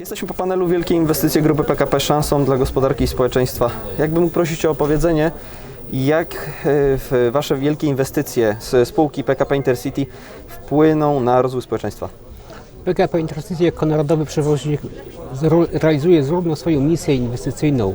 Jesteśmy po panelu Wielkie Inwestycje Grupy PKP szansą dla gospodarki i społeczeństwa. Jakbym mógł prosić o opowiedzenie, jak e, Wasze wielkie inwestycje z spółki PKP Intercity wpłyną na rozwój społeczeństwa? PKP Intercity jako narodowy przewoźnik realizuje zarówno swoją misję inwestycyjną,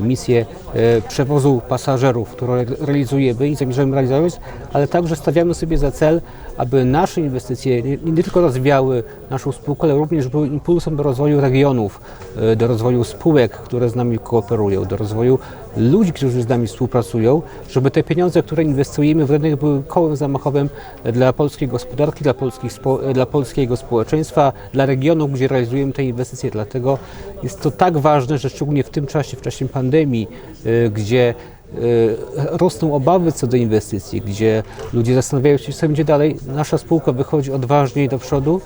misję e, przewozu pasażerów, którą re- realizujemy i zamierzamy realizować, ale także stawiamy sobie za cel, aby nasze inwestycje nie, nie tylko rozwijały naszą spółkę, ale również były impulsem do rozwoju regionów, e, do rozwoju spółek, które z nami kooperują, do rozwoju ludzi, którzy z nami współpracują, żeby te pieniądze, które inwestujemy w rynek były kołem zamachowym dla polskiej gospodarki, dla, polskich dla polskiego społeczeństwa, dla regionów, gdzie realizujemy te inwestycje. Dlatego jest to tak ważne, że szczególnie w tym czasie, w czasie pandemii, y, gdzie y, rosną obawy co do inwestycji, gdzie ludzie zastanawiają się, co będzie dalej, nasza spółka wychodzi odważniej do przodu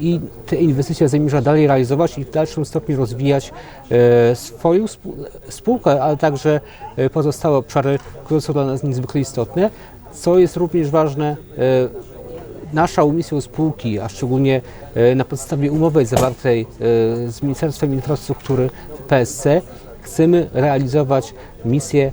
i te inwestycje zamierza dalej realizować i w dalszym stopniu rozwijać e, swoją spół- spółkę, ale także e, pozostałe obszary, które są dla nas niezwykle istotne. Co jest również ważne, e, naszą misją spółki, a szczególnie na podstawie umowy zawartej z Ministerstwem Infrastruktury PSC, chcemy realizować misję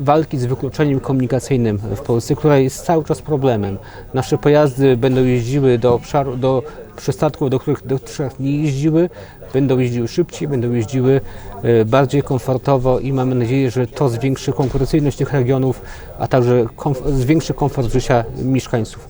walki z wykluczeniem komunikacyjnym w Polsce, która jest cały czas problemem. Nasze pojazdy będą jeździły do obszaru, do przystatków, do których dotychczas nie jeździły, będą jeździły szybciej, będą jeździły e, bardziej komfortowo i mamy nadzieję, że to zwiększy konkurencyjność tych regionów, a także zwiększy komfort życia mieszkańców.